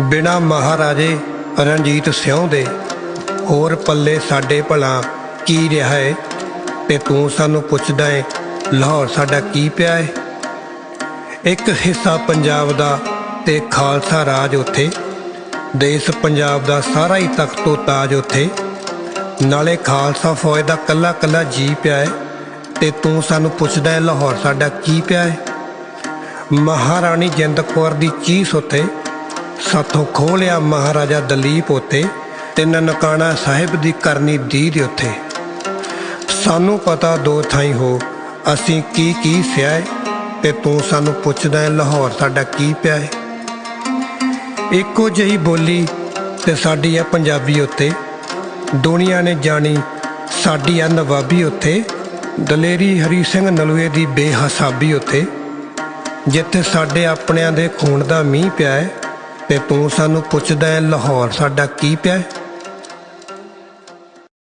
ਬਿਨਾ ਮਹਾਰਾਜੇ ਰਣਜੀਤ ਸਿਉਂ ਦੇ। ਹੋਰ ਪੱਲੇ ਸਾਡੇ ਭਲਾ ਕੀ ਰਿਹਾ ਏ? ਤੇ ਤੂੰ ਸਾਨੂੰ ਪੁੱਛਦਾ ਏ, ਲਾਹੌਰ ਸਾਡਾ ਕੀ ਪਿਆ ਏ? ਇੱਕ ਹਿੱਸਾ ਪੰਜਾਬ ਦਾ ਤੇ ਖਾਲਸਾ ਰਾਜ ਉੱਥੇ। ਦੇਸ਼ ਪੰਜਾਬ ਦਾ ਸਾਰਾ ਹੀ ਤਖਤੋ ਤਾਜ ਉੱਥੇ। ਨਾਲੇ ਖਾਲਸਾ ਫੌਜ ਦਾ ਕੱਲਾ ਕੱਲਾ ਜੀ ਪਿਆ ਏ। ਤੇ ਤੂੰ ਸਾਨੂੰ ਪੁੱਛਦਾ ਏ, ਲਾਹੌਰ ਸਾਡਾ ਕੀ ਪਿਆ ਏ? ਮਹਾਰਾਣੀ ਜਿੰਦ ਕੌਰ ਦੀ ਚੀਸ ਉੱਥੇ। ਸਾਥੋਂ ਖੋਲਿਆ ਮਹਾਰਾਜਾ ਦਲੀਪ ਉੱਤੇ ਤੇ ਨਨਕਾਣਾ ਸਾਹਿਬ ਦੀ ਕਰਨੀ ਦੀਦ ਉੱਥੇ ਸਾਨੂੰ ਪਤਾ ਦੋ ਥਾਈ ਹੋ, ਅਸੀਂ ਕੀ ਕੀ ਸਿਆ ਏ ਤੇ ਤੂੰ ਸਾਨੂੰ ਪੁੱਛਦਾ ਏ, ਲਾਹੌਰ ਸਾਡਾ ਕੀ ਪਿਆ ਹੈ ਇੱਕੋ ਜਿਹੀ ਬੋਲੀ ਤੇ ਸਾਡੀ ਆ ਪੰਜਾਬੀ ਉੱਤੇ। ਦੁਨੀਆ ਨੇ ਜਾਣੀ ਸਾਡੀ ਆ ਨਵਾਬੀ ਉੱਤੇ। ਦਲੇਰੀ ਹਰੀ ਸਿੰਘ ਨਲੂਏ ਦੀ ਬੇਹਸਾਬੀ ਉੱਤੇ। ਜਿੱਥੇ ਸਾਡੇ ਆਪਣਿਆਂ ਦੇ ਖੂਨ ਦਾ ਮੀਂਹ ਪਿਆ ਹੈ ਤੇ ਤੂੰ ਸਾਨੂੰ ਪੁੱਛਦਾ ਹੈ ਲਾਹੌਰ ਸਾਡਾ ਕੀ ਪਿਆ